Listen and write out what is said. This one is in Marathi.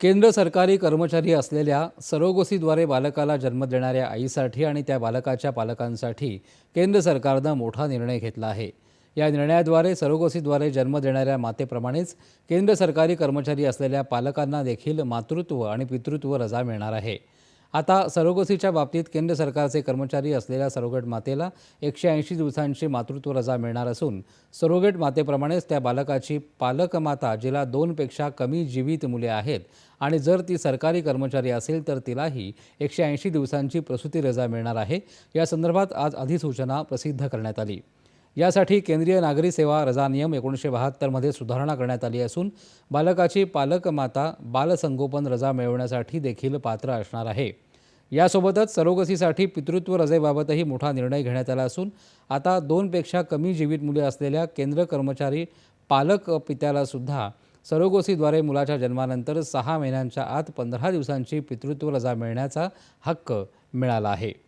केंद्र सरकारी कर्मचारी असलेल्या सरोगसीद्वारे बालकाला जन्म देणाऱ्या आईसाठी आणि त्या बालकाच्या पालकांसाठी केंद्र सरकारनं मोठा निर्णय घेतला आहे. या निर्णयाद्वारे सरोगसीद्वारे जन्म देणाऱ्या मातेप्रमाणेच केंद्र सरकारी कर्मचारी असलेल्या पालकांना देखील मातृत्व आणि पितृत्व रजा मिळणार आहे. आता सरोगसीच्या बाबतीत केंद्र सरकारचे कर्मचारी असलेल्या सरोगेट मातेला एकशे ऐंशी दिवसांची मातृत्व रजा मिळणार असून सरोगेट मातेप्रमाणेच त्या बालकाची पालक माता जिला दोनपेक्षा कमी जीवित मुले आहेत आणि जर ती सरकारी कर्मचारी असेल तर तिलाही एकशे ऐंशी दिवसांची प्रसूती रजा मिळणार आहे. या संदर्भात आज अधिसूचना प्रसिद्ध करण्यात आली. यासाठी केंद्रीय नागरी सेवा रजा नियम एकोणीसशे बहात्तरमध्ये सुधारणा करण्यात आली असून बालकाची पालक माता बालसंगोपन रजा मिळवण्यासाठी देखील पात्र असणार आहे. यासोबतच सरोगसीसाठी पितृत्व रजेबाबतही मोठा निर्णय घेण्यात आला असून आता दोनपेक्षा कमी जीवित मुले असलेल्या केंद्र कर्मचारी पालक पित्यालासुद्धा सरोगसीद्वारे मुलाच्या जन्मानंतर सहा महिन्यांच्या आत पंधरा दिवसांची पितृत्व रजा मिळण्याचा हक्क मिळाला आहे.